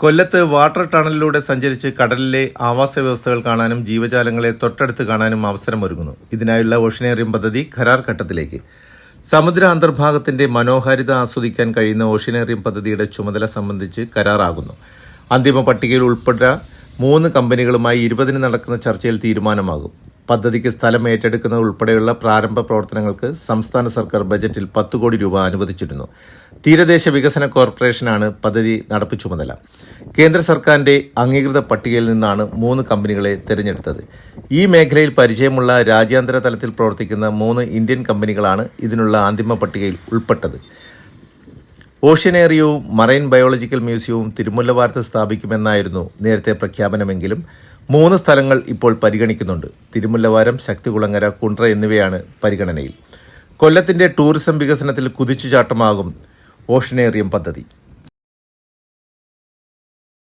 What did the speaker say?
കൊല്ലത്ത് വാട്ടർ ടണലിലൂടെ സഞ്ചരിച്ച് കടലിലെ ആവാസ വ്യവസ്ഥകൾ കാണാനും ജീവജാലങ്ങളെ തൊട്ടടുത്ത് കാണാനും അവസരമൊരുങ്ങുന്നു ഇതിനായുള്ള ഓഷനേറിയം പദ്ധതി കരാർ ഘട്ടത്തിലേക്ക്. സമുദ്ര അന്തർഭാഗത്തിന്റെ മനോഹാരിത ആസ്വദിക്കാൻ കഴിയുന്ന ഓഷ്യനേറിയം പദ്ധതിയുടെ ചുമതല സംബന്ധിച്ച് കരാറാകുന്നു. അന്തിമ പട്ടികയിൽ ഉൾപ്പെട്ട മൂന്ന് കമ്പനികളുമായി ഇരുപതിന് നടക്കുന്ന ചർച്ചയിൽ തീരുമാനമാകും. പദ്ധതിക്ക് സ്ഥലം ഏറ്റെടുക്കുന്നത് ഉൾപ്പെടെയുള്ള പ്രാരംഭ പ്രവർത്തനങ്ങൾക്ക് സംസ്ഥാന സർക്കാർ ബജറ്റിൽ പത്ത് കോടി രൂപ അനുവദിച്ചിരുന്നു. തീരദേശ വികസന കോർപ്പറേഷനാണ് പദ്ധതി നടപ്പ് ചുമതല. കേന്ദ്ര സർക്കാരിന്റെ അംഗീകൃത പട്ടികയിൽ നിന്നാണ് മൂന്ന് കമ്പനികളെ തിരഞ്ഞെടുത്തത്. ഈ മേഖലയിൽ പരിചയമുള്ള രാജ്യാന്തര തലത്തിൽ പ്രവർത്തിക്കുന്ന മൂന്ന് ഇന്ത്യൻ കമ്പനികളാണ് ഇതിനുള്ള അന്തിമ പട്ടികയിൽ ഉൾപ്പെട്ടത്. ഓഷ്യനേറിയവും മറൈൻ ബയോളജിക്കൽ മ്യൂസിയവും തിരുമുല്ലവാരത്ത് സ്ഥാപിക്കുമെന്നായിരുന്നു നേരത്തെ പ്രഖ്യാപനമെങ്കിലും മൂന്ന് സ്ഥലങ്ങൾ ഇപ്പോൾ പരിഗണിക്കുന്നുണ്ട്. തിരുമുല്ലവാരം ശക്തികുളങ്ങര കുണ്ട്ര എന്നിവയാണ് പരിഗണനയിൽ. കൊല്ലത്തിന്റെ ടൂറിസം വികസനത്തിൽ കുതിച്ചുചാട്ടമാകും ഓഷനേറിയം പദ്ധതി